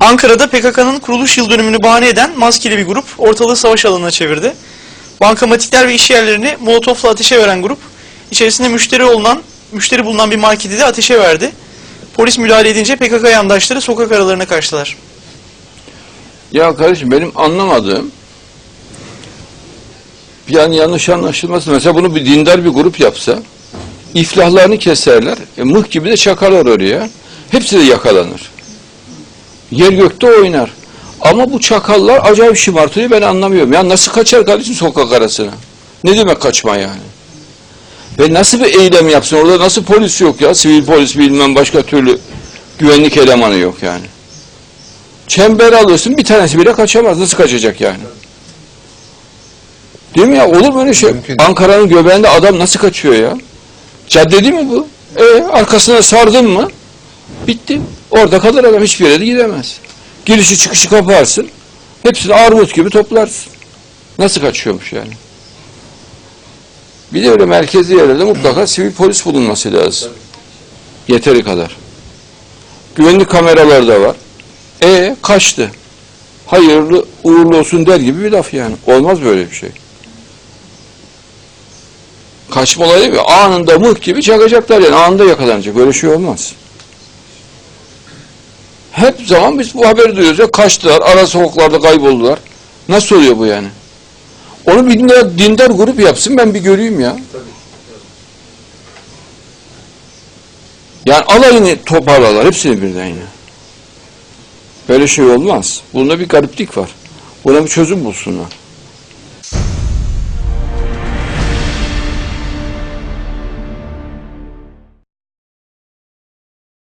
Ankara'da PKK'nın kuruluş yıl dönümünü bahane eden maskeli bir grup ortalığı savaş alanına çevirdi. Bankamatikler ve iş yerlerini molotofla ateşe veren grup, içerisinde müşteri olunan, müşteri bulunan bir marketi de ateşe verdi. Polis müdahale edince PKK yandaşları sokak aralarına kaçtılar. Ya kardeşim benim anlamadığım yani yanlış anlaşılmasın. Mesela bunu bir dindar bir grup yapsa iflahlarını keserler. E, mıh gibi de çakarlar oraya. Hepsi de yakalanır. Yer gökte oynar. Ama bu çakallar acayip şımartıyor ben anlamıyorum. Ya nasıl kaçar kardeşim sokak arasına? Ne demek kaçma yani? Ve nasıl bir eylem yapsın? Orada nasıl polis yok ya? Sivil polis bilmem başka türlü güvenlik elemanı yok yani. Çember alıyorsun bir tanesi bile kaçamaz. Nasıl kaçacak yani? Değil mi ya? Olur mu öyle şey? Ankara'nın göbeğinde adam nasıl kaçıyor ya? Cadde değil mi bu? E arkasına sardın mı? Bitti. Orada kalır adam hiçbir yere de gidemez. Girişi çıkışı kaparsın. Hepsini armut gibi toplarsın. Nasıl kaçıyormuş yani? Bir de öyle merkezi yerlerde mutlaka sivil polis bulunması lazım. Yeteri kadar. Güvenlik kameraları da var. E kaçtı. Hayırlı uğurlu olsun der gibi bir laf yani. Olmaz böyle bir şey. Kaçma olayı bir anında mıh gibi çakacaklar yani anında yakalanacak. Böyle şey olmaz. Hep zaman biz bu haberi duyuyoruz ya kaçtılar, ara sokaklarda kayboldular. Nasıl oluyor bu yani? Onu bir dindar, dindar grup yapsın ben bir göreyim ya. Yani alayını toparlarlar hepsini birden ya. Böyle şey olmaz. Bunda bir gariplik var. Buna bir çözüm bulsunlar.